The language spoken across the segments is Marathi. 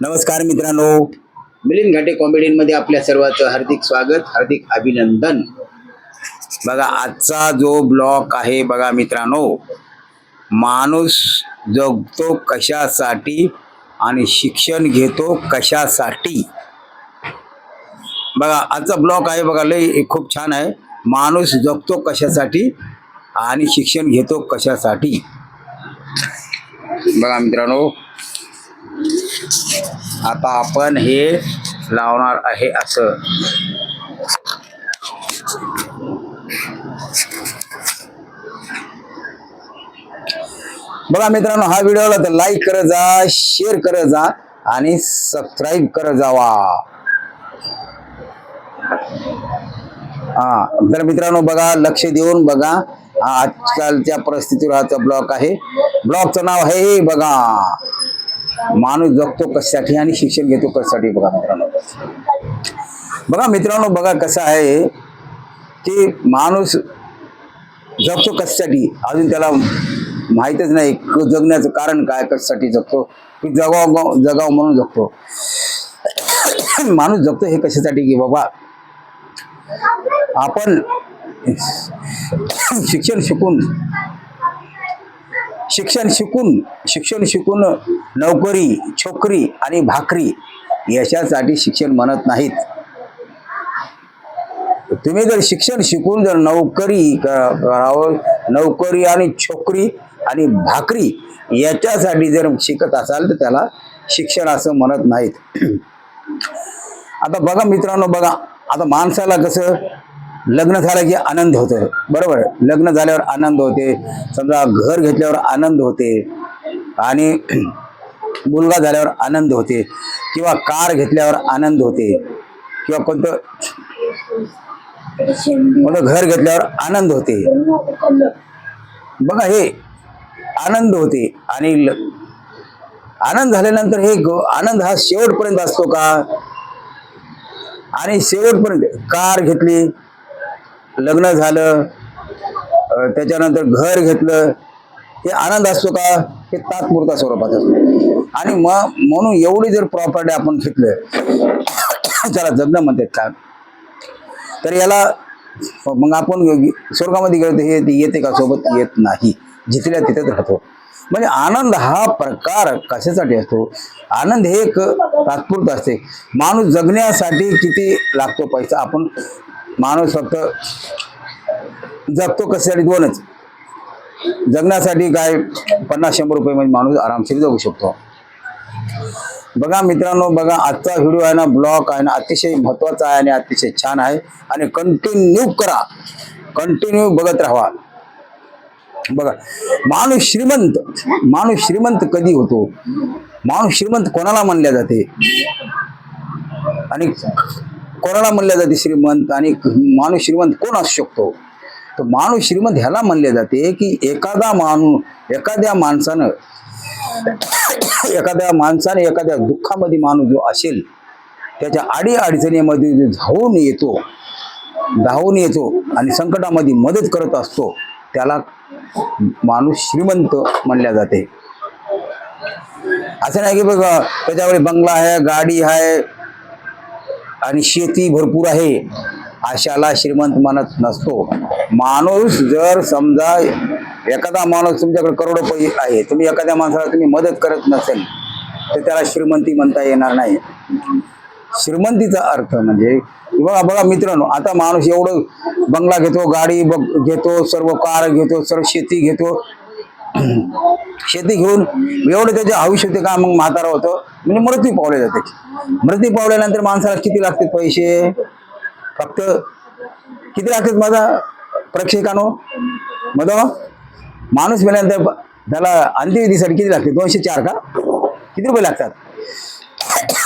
नमस्कार मित्रांनो. मिलिंद घाटे कॉमेडीमध्ये आपल्या सर्वांचं हार्दिक स्वागत हार्दिक अभिनंदन. बघा आजचा जो ब्लॉक आहे बघा मित्रांनो माणूस जगतो कशासाठी आणि शिक्षण घेतो कशासाठी? बघा आजचा ब्लॉक आहे बघा लय खूप छान आहे. माणूस जगतो कशासाठी आणि शिक्षण घेतो कशासाठी? बघा मित्रांनो आता आपण हे लावणार आहे असं. बघा मित्रांनो हा व्हिडिओला तर लाईक करत जा शेअर करत जा आणि सबस्क्राईब करत जावा. हा तर मित्रांनो बघा लक्ष देऊन बघा आजकालच्या परिस्थितीवर हाचा ब्लॉक आहे ब्लॉकचं नाव आहे बघा. माणूस जगतो कशासाठी आणि शिक्षण घेतो कशासाठी बघा मित्रांनो. बघा मित्रांनो बघा कसं आहे की माणूस जगतो कशासाठी? अजून त्याला माहीतच नाही जगण्याचं कारण काय कशासाठी जगतो? की जगाव जगाव म्हणून जगतो. माणूस जगतो हे कशासाठी की बाबा आपण शिक्षण शिकून शिक्षण शिकून शिक्षण शिकून नोकरी छोकरी आणि भाकरी याच्यासाठी शिक्षण म्हणत नाहीत. तुम्ही जर शिक्षण शिकून जर नोकरी क- करावं नोकरी आणि छोकरी आणि भाकरी याच्यासाठी जर शिकत असाल तर त्याला शिक्षण असं म्हणत नाहीत. आता बघा मित्रांनो बघा आता माणसाला कसं लग्न झालं की आनंद होतो. बरोबर? लग्न झाल्यावर आनंद होते. समजा घर घेतल्यावर आनंद होते. आणि मुलगा झाल्यावर आनंद होते. किंवा कार घेतल्यावर आनंद होते. किंवा कोणतं कोणतं घर घेतल्यावर आनंद होते. बघा हे आनंद होते आणि आनंद झाल्यानंतर हे आनंद हा शेवटपर्यंत असतो का? आणि शेवटपर्यंत कार घेतली लग्न झालं त्याच्यानंतर घर घेतलं. हे आनंद असतो का? हे तात्पुरता स्वरूपात असतो. आणि मग म्हणून एवढी जर प्रॉपर्टी आपण घेतलं त्याला जगणं म्हणतात का? तर याला मग आपण स्वर्गामध्ये गेलो तर हे ते येते का? सोबत येत नाही. जिथल्या तिथेच राहतो. म्हणजे आनंद हा प्रकार कशासाठी असतो? आनंद हे एक तात्पुरता असते. माणूस जगण्यासाठी किती लागतो पैसा? आपण माणूस फक्त जगतो कशासाठी दोनच. जगण्यासाठी काय पन्नास शंभर रुपये म्हणजे माणूस आरामशीर जगू शकतो. बघा मित्रांनो बघा आजचा व्हिडिओ आहे ना ब्लॉग आहे ना अतिशय महत्त्वाचा आहे आणि अतिशय छान आहे. आणि कंटिन्यू करा. कंटिन्यू बघत राहा. बघा माणूस श्रीमंत माणूस श्रीमंत कधी होतो? माणूस श्रीमंत कोणाला म्हणल्या जाते? आणि कोणाला म्हणल्या जाते श्रीमंत आणि माणूस श्रीमंत कोण असू शकतो? तर माणूस श्रीमंत ह्याला म्हणले जाते की एखादा माणूस एखाद्या माणसानं एखाद्या माणसाने एखाद्या दुःखामध्ये माणूस जो असेल त्याच्या आडी अडचणीमध्ये जो धावून येतो धावून येतो आणि संकटामध्ये मदत करत असतो त्याला माणूस श्रीमंत म्हणल्या जाते. असं नाही की बघ त्याच्यावर बंगला आहे गाडी आहे आणि शेती भरपूर आहे अशाला श्रीमंत म्हणत नसतो. माणूस जर समजा एखादा माणूस तुमच्याकडे करोडो पैसे आहे तुम्ही एखाद्या माणसाला तुम्ही मदत करत नसेल तर त्याला श्रीमंती म्हणता येणार नाही. श्रीमंतीचा अर्थ म्हणजे बघा बघा मित्रांनो आता माणूस एवढं बंगला घेतो गाडी बघ घेतो सर्व कार घेतो सर्व शेती घेतो शेती घेऊन एवढं त्याचे आयुष्य होते का मग म्हातारा होतं? म्हणजे मृत्यू पावले जाते. मृत्यू पावल्यानंतर माणसाला किती लागते पैसे? फक्त किती लागतात माझा प्रेक्षकांनो? मग माणूस मेल्यानंतर त्याला अंत्यविधीसाठी किती लागते दोनशे चार का? किती रुपये लागतात?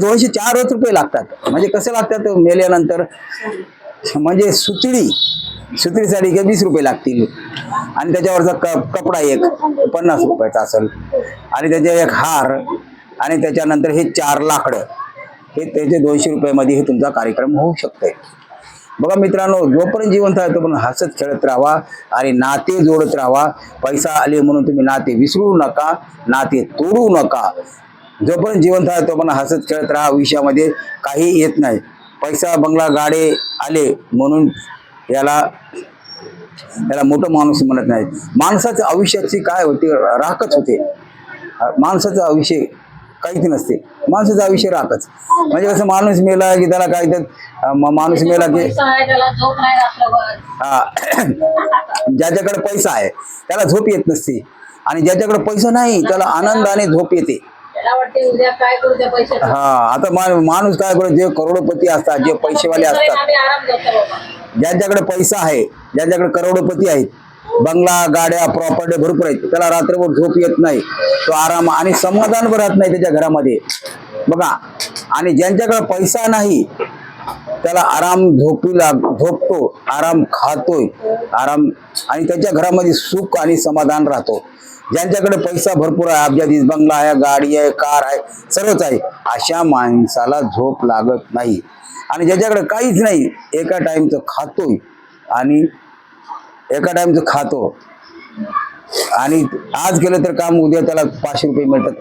दोनशे चारच रुपये लागतात. म्हणजे कसे लागतात? मेल्यानंतर म्हणजे सुतळी सुतरीसाठी का वीस रुपये लागतील. आणि त्याच्यावरचा क कपडा एक पन्नास रुपयाचा असेल. आणि त्याचे एक हार आणि त्याच्यानंतर हे चार लाकडं. हे त्याचे दोनशे रुपयामध्ये हे तुमचा कार्यक्रम होऊ शकतोय. बघा मित्रांनो जोपर्यंत जिवंत आहे तोपर्यंत हसत खेळत राहा आणि नाते जोडत राहा. पैसा आले म्हणून तुम्ही नाते विसरू नका नाते तोडू नका. जोपर्यंत जिवंत आहे तोपर्यंत हसत खेळत राहा. विषयामध्ये काही येत नाही. पैसा बंगला गाडे आले म्हणून याला याला मोठं माणूस म्हणत नाही. माणसाचं आयुष्याची काय होते? राखच होते. माणसाचं आयुष्य काहीच नसते. माणसाचं आयुष्य राखच. म्हणजे कसं माणूस मेला की त्याला काय तर माणूस मेला की हा. ज्याच्याकडे पैसा आहे त्याला झोप येत नसते. आणि ज्याच्याकडे पैसा नाही त्याला आनंदाने झोप येते. त्याला वाटते उद्या काय करू त्या पैशाचं? हा आता मा- माणूस काय करतो जे करोडपती असतात जे पैसेवाले असतात. आम्ही आराम करतो बाबा. ज्यांच्याकडे पैसा आहे ज्यांच्याकडे करोडपती आहेत बंगला गाड्या प्रॉपर्टी भरपूर आहेत त्याला रात्रभर झोप येत नाही. तो आराम आणि समाधान राहत नाही त्याच्या घरामध्ये. बघा आणि ज्यांच्याकडे पैसा नाही त्याला आराम झोपू लाग झोपतो आराम खातोय आराम आणि त्याच्या घरामध्ये सुख आणि समाधान राहतो. ज्यांच्याकडे पैसा भरपूर आहे. अब्जाधीश बंगला आहे गाडी आहे कार आहे सर्वच आहे. अशा माणसाला झोप लागत नाही. आणि ज्याच्याकडे काहीच नाही एका टाईमचं खातोय. आणि एका टाईमचं खातो. आणि आज केलं तर काम उद्या त्याला पाचशे रुपये मिळतात.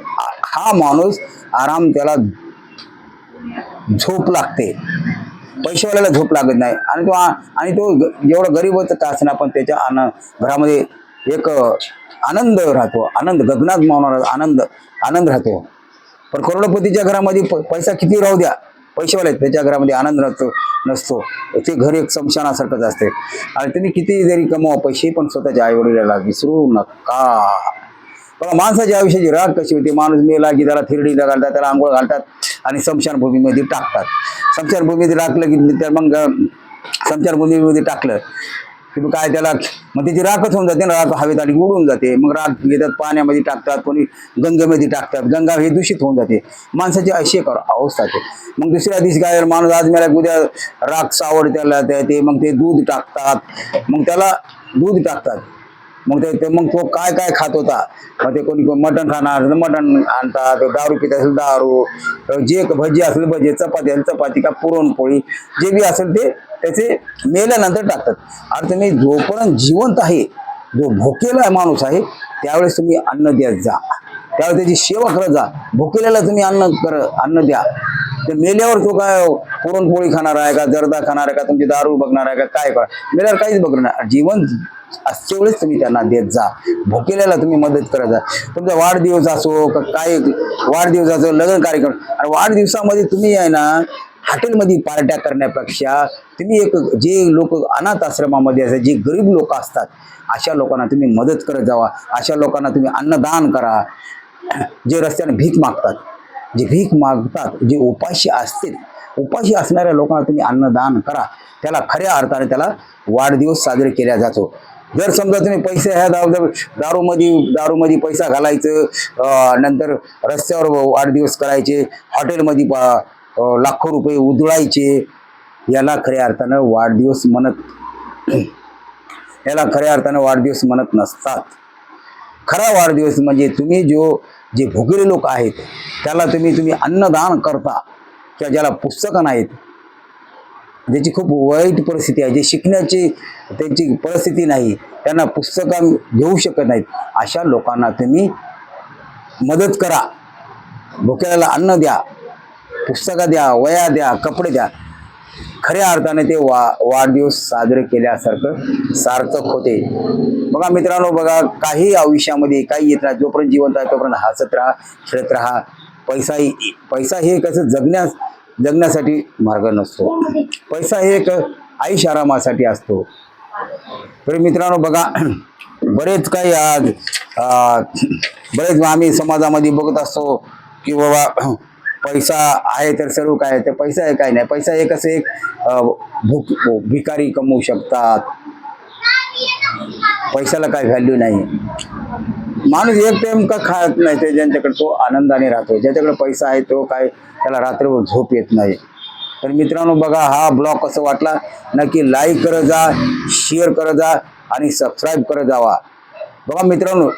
हा- माणूस आराम त्याला झोप लागते. पैशावाल्याला झोप लागत नाही. आणि तो आणि तो जेवढा गरीब होता का असणार पण त्याच्या आन घरामध्ये एक आनंद राहतो. आनंद गगनात मावणारा आनंद आनंद राहतो. पण करोडपतीच्या घरामध्ये प- पैसा किती राहू द्या. पैसेवाले आहेत, त्याच्या घरामध्ये आनंद राहतो नसतो. ते घर एक समशानासारखंच असते. आणि तुम्ही किती जरी कमवा पैसे पण स्वतःच्या आई वडिलाला विसरू नका. बघा माणसाच्या आयुष्याची राग कशी होती. माणूस मेला की त्याला थिरडीला घालतात त्याला आंघोळ घालतात आणि स्मशानभूमीमध्ये टाकतात. स्मशानभूमीमध्ये टाकलं की त्या मग अं, स्मशानभूमीमध्ये टाकलं. की काय त्याला मग त्याची राखच होऊन जाते ना राख हवेत आली उडून जाते. मग राख घेतात पाण्यामध्ये टाकतात कोणी गंगेमध्ये टाकतात. गंगा हे दूषित होऊन जाते. माणसाची अशी एक अवस्था आहे. मग दुसऱ्या दिवशी काय माणूस आज मेला उद्या राख सावड त्याला ते मग ते दूध टाकतात. मग त्याला दूध टाकतात. मग ते मग तो काय काय खात होता? मग ते कोणी कोणी मटण खाणार मटण आणतात दारू पित असेल दारू. जे भजी असेल भजी चपाती असेल चपाती का पुरणपोळी जे बी असेल ते त्याचे मेल्यानंतर टाकतात. आणि तुम्ही जोपर्यंत जिवंत आहे जो भुकेला माणूस आहे त्यावेळेस तुम्ही अन्न द्या जा. त्यावेळेस त्याची सेवा करत जा. भोकेल्याला तुम्ही अन्न कर अन्न द्या. ते मेल्यावर तो काय पुरणपोळी खाणार आहे का जर्दा खाणार आहे का तुमची दारू बघणार आहे का काय करा? मेल्यावर काहीच बघणार नाही. जिवंत वेळेस तुम्ही त्यांना देत जा. भुकेल्याला तुम्ही मदत करत जा. तुमचा वाढदिवस असो का काय वाढदिवस असो लग्न कार्यक्रम आणि वाढदिवसामध्ये तुम्ही आहे ना हॉटेलमध्ये पार्ट्या करण्यापेक्षा तुम्ही एक जे लोक अनाथ आश्रमामध्ये असतात जे गरीब लोक असतात अशा लोकांना तुम्ही मदत करत जावा. अशा लोकांना तुम्ही अन्नदान करा. जे रस्त्याने भीक मागतात. जे भीक मागतात जे उपाशी असतील उपाशी असणाऱ्या लोकांना तुम्ही अन्नदान करा. त्याला खऱ्या अर्थाने त्याला वाढदिवस साजरे केला जातो. जर समजा तुम्ही पैसे ह्या दारू दारूमध्ये दारूमध्ये पैसा घालायचं नंतर रस्त्यावर वाढदिवस करायचे हॉटेलमध्ये लाखो रुपये उधळायचे याला खऱ्या अर्थानं वाढदिवस म्हणत याला खऱ्या अर्थानं वाढदिवस म्हणत नसतात. खरा वाढदिवस म्हणजे तुम्ही जो जे भुकेले लोक आहेत त्याला तुम्ही तुम्ही अन्नदान करता किंवा ज्याला पुस्तकं नाहीत ज्याची खूप वाईट परिस्थिती आहे जे शिकण्याची त्यांची परिस्थिती नाही त्यांना पुस्तकं घेऊ शकत नाहीत अशा लोकांना तुम्ही मदत करा. भुकेल्याला अन्न द्या पुस्तकं द्या वया द्या कपडे द्या. खऱ्या अर्थाने ते वा वाढदिवस साजरे केल्यासारखं सार्थक होते. बघा मित्रांनो बघा काही आयुष्यामध्ये काही येत नाही जोपर्यंत जिवंत आहे तोपर्यंत हसत राहा खेळत राहा. पैसा पैसा हे कसं जगण्यास जगण्यासाठी मार्ग नसतो. पैसा हे एक आयुष आरामासाठी असतो. तर मित्रांनो बघा बरेच काही आज बरेच आम्ही समाजामध्ये बघत असतो की बाबा पैसा आहे तर सर्व काय आहे तर पैसा आहे काय नाही? पैसा एक असे एक भूक भिकारी कमवू शकतात. पैशाला काय व्हॅल्यू नाही. माणूस एक टाइम का खात नाही ते ज्यांच्याकडे तो आनंदाने राहतो ज्याच्याकडे पैसा आहे तो काय त्याला रात्रभर झोप येत नाही. तर मित्रांनो बघा हा ब्लॉग कसं वाटला? नक्की लाईक करत जा शेअर करत जा आणि सबस्क्राईब करत जावा. बघा मित्रांनो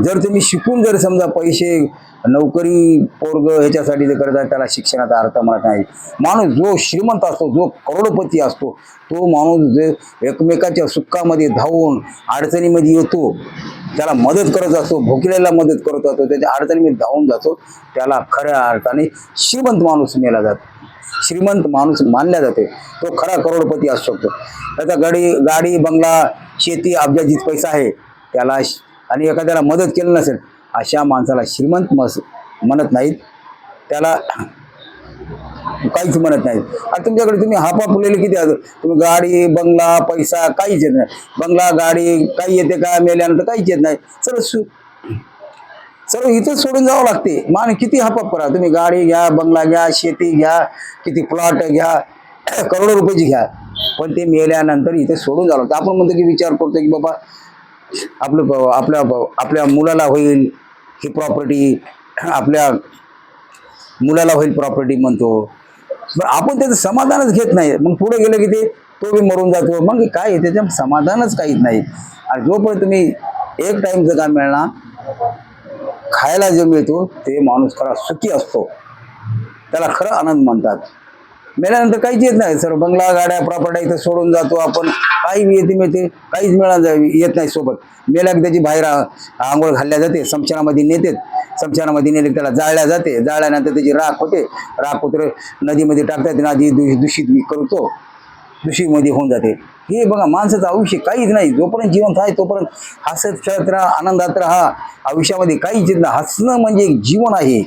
जर तुम्ही शिकून जर समजा पैसे नोकरी पोरग ह्याच्यासाठी जर करत आहे त्याला शिक्षणाचा अर्थ म्हणत नाही. माणूस जो श्रीमंत असतो जो करोडपती असतो तो माणूस जे एकमेकाच्या सुखामध्ये धावून अडचणीमध्ये येतो त्याला मदत करत असतो भुकलेला मदत करत असतो त्याच्या अडचणीमध्ये धावून जातो त्याला खऱ्या अर्थाने श्रीमंत माणूस मेला जातो. श्रीमंत माणूस मानला जाते. तो खरा करोडपती असू शकतो. त्याचा गाडी गाडी बंगला शेती अब्जाजीत पैसा आहे. त्याला श- आणि एखाद्याला मदत केली नसेल अशा माणसाला श्रीमंत मस म्हणत नाहीत. त्याला काहीच म्हणत नाहीत. आणि तुमच्याकडे तुम्ही हापा फुलेले किती आहेत? तुम्ही गाडी बंगला पैसा काहीच येत नाही. बंगला गाडी काही येते का? मेल्यानंतर काहीच येत नाही. सर्व सु सर्व इथंच सोडून जावं लागते. मान किती हापाप करा तुम्ही गाडी घ्या बंगला घ्या शेती घ्या किती प्लॉट घ्या करोडो रुपयाची घ्या. पण ते मेल्यानंतर इथे सोडून जावं लागतं. आपण म्हणतो की विचार करतो की बाबा आपलं आपल्या आपल्या मुलाला होईल ही प्रॉपर्टी आपल्या मुलाला होईल प्रॉपर्टी म्हणतो. पण आपण त्याचं समाधानच घेत नाही. मग पुढे गेलं की ते तो बी मरून जातो. मग काय त्याच्या समाधानच काहीच नाही. आणि जोपर्यंत तुम्ही एक टाईमचं जगा मिळणार खायला जे मिळतो ते माणूस खरा सुखी असतो. त्याला खरं आनंद म्हणतात. मेल्यानंतर काहीच येत नाही. सर बंगला गाड्या प्रॉपर्टी इथं सोडून जातो आपण. काही येते मिळते काहीच मिळा येत नाही सोबत. मेल्या त्याची बाहेर आंघोळ घालल्या जाते समशानामध्ये नेते समशानामध्ये नेले त्याला जाळल्या जाते. जाळल्यानंतर त्याची राख होते. राख होते नदीमध्ये टाकतात नदी दूषित करतो. दूषितमध्ये होऊन जाते. हे बघा माणसाचं आयुष्य काहीच नाही. जोपर्यंत जिवंत आहे तोपर्यंत हसत खेळत राहा आनंदात राहा. आयुष्यामध्ये काहीच येत नाही. हसणं म्हणजे एक जीवन आहे.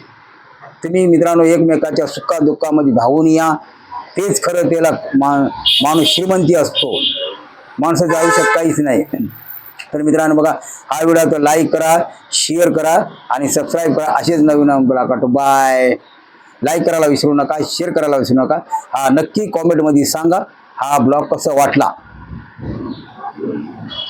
तुम्ही मित्रांनो एकमेकाच्या सुखा दुःखामध्ये धावून या. तेच खरं त्याला मा माणूस श्रीमंती असतो. माणसाच्या आयुष्यात काहीच नाही. तर मित्रांनो बघा हा व्हिडिओ तर लाईक करा शेअर करा आणि सबस्क्राईब करा. असेच नवीन काटो बाय लाईक करायला विसरू नका शेअर करायला विसरू नका. हा नक्की कॉमेंटमध्ये सांगा हा ब्लॉग कसा वाटला?